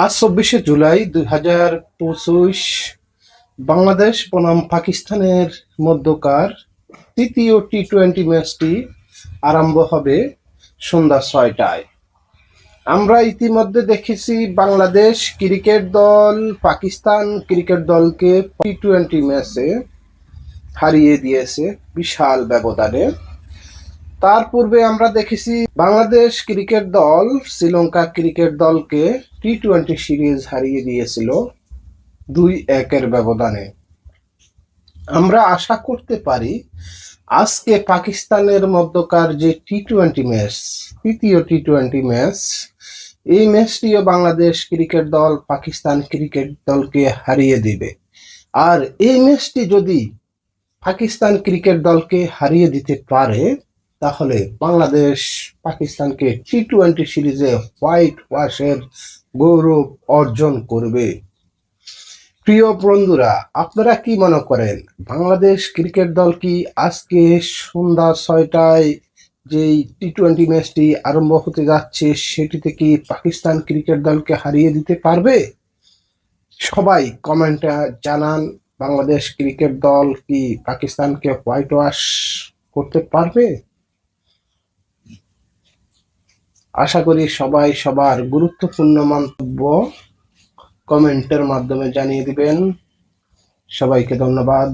আজ চব্বিশে জুলাই দুই হাজার পঁচিশ, বাংলাদেশ বনাম পাকিস্তানের মধ্যকার তৃতীয় টি টোয়েন্টি ম্যাচটি আরম্ভ হবে সন্ধ্যা ছয়টায়। আমরা ইতিমধ্যে দেখেছি বাংলাদেশ ক্রিকেট দল, পাকিস্তান ক্রিকেট দলকে টি টোয়েন্টি ম্যাচে হারিয়ে দিয়েছে বিশাল ব্যবধানে। তার পূর্বে আমরা দেখেছি বাংলাদেশ ক্রিকেট দল, শ্রীলঙ্কা ক্রিকেট দলকে টি টোয়েন্টি সিরিজ হারিয়ে দিয়েছিল দুই একের ব্যবধানে। আমরা আশা করতে পারি আজকে পাকিস্তানের মধ্যকার যে টি টোয়েন্টি ম্যাচ তৃতীয় টি টোয়েন্টি ম্যাচ এই ম্যাচটিও বাংলাদেশ ক্রিকেট দল, পাকিস্তান ক্রিকেট দলকে হারিয়ে দিবে। আর এই ম্যাচটি যদি পাকিস্তান ক্রিকেট দলকে হারিয়ে দিতে পারে তাহলে বাংলাদেশ পাকিস্তানকে টি টোয়েন্টি সিরিজে হোয়াইট ওয়াশের গৌরব অর্জন করবে। প্রিয় বন্ধুরা, আপনারা কি মনে করেন, বাংলাদেশ ক্রিকেট দল কি আজকে সন্ধ্যা ছয়টায় যেই টি টোয়েন্টি ম্যাচটি আরম্ভ হতে যাচ্ছে, সেটিতে কি পাকিস্তান ক্রিকেট দলকে হারিয়ে দিতে পারবে? সবাই কমেন্টে জানান, বাংলাদেশ ক্রিকেট দল কি পাকিস্তানকে হোয়াইট ওয়াশ করতে পারবে? আশা করি সবাই সবার গুরুত্বপূর্ণ মন্তব্য কমেন্টের মাধ্যমে জানিয়ে দিবেন। সবাইকে ধন্যবাদ।